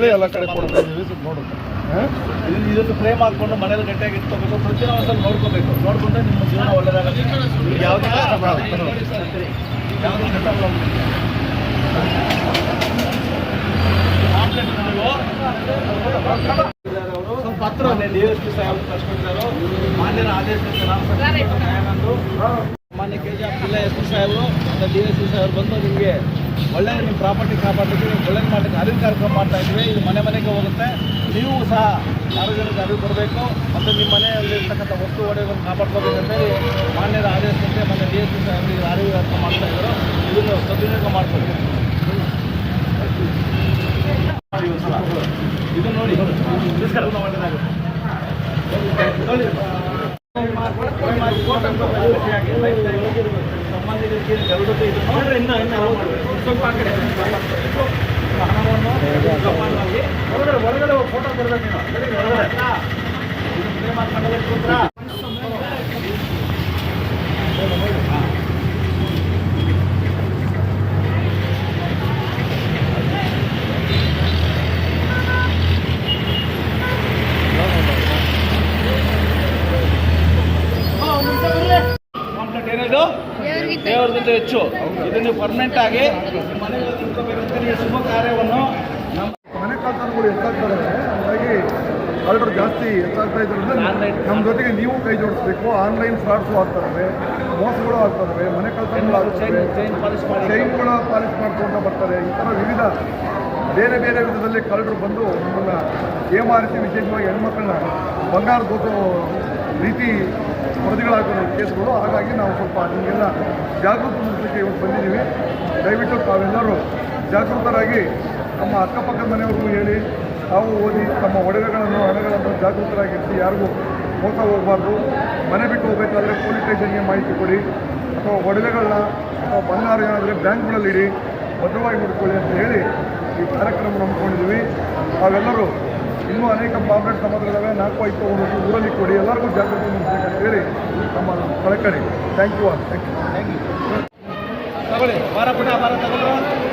ಹೇಳಿ ಎಲ್ಲ ಕಡೆ ಕೊಡ್ತಾ ಇದೀವಿ ಸ್ವಲ್ಪ ನೋಡು ಹಾಂ ಇದನ್ನ ಇದನ್ನು ಫ್ರೇಮ್ ಹಾಕೊಂಡು ಮನೇಲಿ ಗಟ್ಟಿಯಾಗಿ ಇಟ್ಕೋಬೇಕು ಪ್ರತಿದಿನ ಒಂದ್ಸಲ ನೋಡ್ಕೋಬೇಕು ನೋಡ್ಕೊಂಡ್ರೆ ನಿಮ್ಮ ಜೀವನ ಒಳ್ಳೆದಾಗುತ್ತೆ ನಿಮ್ಗೆ ಯಾವುದೇ ಕಷ್ಟ ಬರಲ್ಲ. ಯಾವುದೇ ಕಷ್ಟ ಬರಲ್ಲ. ಸ್ವಲ್ಪ ಹತ್ರ ಡಿ ಎಸ್ ಪಿ ಸಾಹೇಬ್ ಕಳ್ಸ್ಕೊಂಡಿದ್ದಾರೆ ಮಾನ್ಯರ ಆದೇಶದಂತೆ ನಾನು ನ್ಯಾಯಾನಂದು ಮಾನ್ಯ K G Abdulla S P ಸಾಹೇಬರು, ಮತ್ತು ಡಿ ಎಸ್ ಪಿ ಸಾಹೇಬರು ಬಂದು ನಿಮಗೆ ಒಳ್ಳೆಯ ನಿಮ್ಮ ಪ್ರಾಪರ್ಟಿ ಕಾಪಾಡಲಿಕ್ಕೆ ಒಳ್ಳೆಯ ಮಾಡಲಿಕ್ಕೆ ಅರಿವು ಕಾರ್ಯಕ್ರಮ ಮಾಡ್ತಾ ಇದ್ದೀವಿ. ಇದು ಮನೆ ಮನೆಗೆ ಹೋಗುತ್ತೆ. ನೀವು ಸಹ ಸಾರ್ವಜನಿಕ ಅರಿವು ಕೊಡಬೇಕು. ಮತ್ತು ನಿಮ್ಮ ಮನೆಯಲ್ಲಿರ್ತಕ್ಕಂಥ ವಸ್ತು ಒಡೆಯನ್ನು ಕಾಪಾಡ್ಕೋಬೇಕಂತೇಳಿ ಮಾನ್ಯರ ಆದೇಶದಂತೆ ಮತ್ತು ಡಿ ಎಸ್ ಪಿ ಸಾಹೇಬರಿಗೆ ಅರಿವು ಕಾರ್ಯಕ್ರಮ ಮಾಡ್ತಾ ಇದ್ದರು. ಇದನ್ನು ಸದ್ವಿನಿಯೋಗ ಮಾಡ್ಕೊಳ್ಳಿ ಮಾಡಿ ಒಂದು ಇದು ನೋಡಿ ಒಳ್ಳೆಯದಾಗುತ್ತೆ ನೋಡಿ ಸಂಬಂಧಿಕರಿಗೆ ಇನ್ನ ಸ್ವಲ್ಪ ಹಣವನ್ನು ಹೊರಗಡೆ ಹೊರಗಡೆ ಫೋಟೋ ತರಬೇಕು ಹೊರಗಡೆ ದೇವರಿಗಿಂತ ಹೆಚ್ಚು. ಇದು ನೀವು ಪರ್ಮನೆಂಟ್ ಆಗಿ ನೀವು ಶುಭ ಕಾರ್ಯವನ್ನು ನಮ್ಮ ಮನೆ ಕಳ್ತನಗಳು ಹೆಚ್ಚಾಗ್ತಾರೆ ಹಾಗಾಗಿ ಆರ್ಡರ್ ಜಾಸ್ತಿ ಹೆಚ್ಚಾಗ್ತಾ ಇದ್ರಿಂದ ನಮ್ಮ ಜೊತೆಗೆ ನೀವು ಕೈ ಜೋಡಿಸ್ಬೇಕು. ಆನ್ಲೈನ್ ಫ್ರಾಡ್ಸು ಆಗ್ತಾ ಇದಾವೆ ಮೋಸಗಳು ಆಗ್ತಾ ಇದಾವೆ ಮನೆ ಕಳ್ತನಗಳು ಚೈನ್ಗಳ ಪಾಲಿಸ್ ಮಾಡ್ಕೊಂಡು ಬರ್ತಾರೆ. ಈ ಥರ ವಿವಿಧ ಬೇರೆ ಬೇರೆ ವಿಧದಲ್ಲಿ ಕಳ್ಳರು ಬಂದು ನಮ್ಮನ್ನು ಏಮಾರಿಸಿ ವಿಶೇಷವಾಗಿ ಹೆಣ್ಮಕ್ಳನ್ನ ಬಂಗಾರ ದೋಸೋ ರೀತಿ ವರದಿಗಳಾಗಿರೋ ಕೇಸ್ಗಳು. ಹಾಗಾಗಿ ನಾವು ಸ್ವಲ್ಪ ನಿಮಗೆಲ್ಲ ಜಾಗೃತಿ ಮೂಡಿಸಲಿಕ್ಕೆ ಇವತ್ತು ಬಂದಿದ್ದೀವಿ. ದಯವಿಟ್ಟು ತಾವೆಲ್ಲರೂ ಜಾಗೃತರಾಗಿ ನಮ್ಮ ಅಕ್ಕಪಕ್ಕದ ಮನೆಯವ್ರಿಗೂ ಹೇಳಿ, ತಾವು ಓದಿ ತಮ್ಮ ಒಡವೆಗಳನ್ನು, ಹಣಗಳನ್ನು ಜಾಗೃತರಾಗಿರಿಸಿ, ಯಾರಿಗೂ ಮೋಸ ಹೋಗಬಾರ್ದು. ಮನೆ ಬಿಟ್ಟು ಹೋಗಬೇಕಾದ್ರೆ ಪೊಲೀಸ್ ಸ್ಟೇಷನ್ಗೆ ಮಾಹಿತಿ ಕೊಡಿ, ಅಥವಾ ಒಡವೆಗಳನ್ನ, ಅಥವಾ ಬಂಗಾರ ಏನಾದರೆ ಬ್ಯಾಂಕ್ಗಳಲ್ಲಿ ಇಡಿ, ಭದ್ರವಾಗಿ ಮುಡ್ಕೊಳ್ಳಿ ಅಂತ ಹೇಳಿ ಈ ಕಾರ್ಯಕ್ರಮ ನಂಬ್ಕೊಂಡಿದ್ದೀವಿ ತಾವೆಲ್ಲರೂ ಇನ್ನೂ ಅನೇಕ ಪಾಂಪ್ಲೆಟ್ ಸಮಾಜಗಳಿವೆ ನಾಲ್ಕು ಐದು ತೊಗೊಂಡು ಊರಲ್ಲಿ ಕೊಡಿ. ಎಲ್ಲರಿಗೂ ಜಾಗೃತಿ ಹೇಳಿ ನಮ್ಮ ಕಳಕಳಿ. Thank you all thank you ವಾರ ತಗೊಳ್ಳು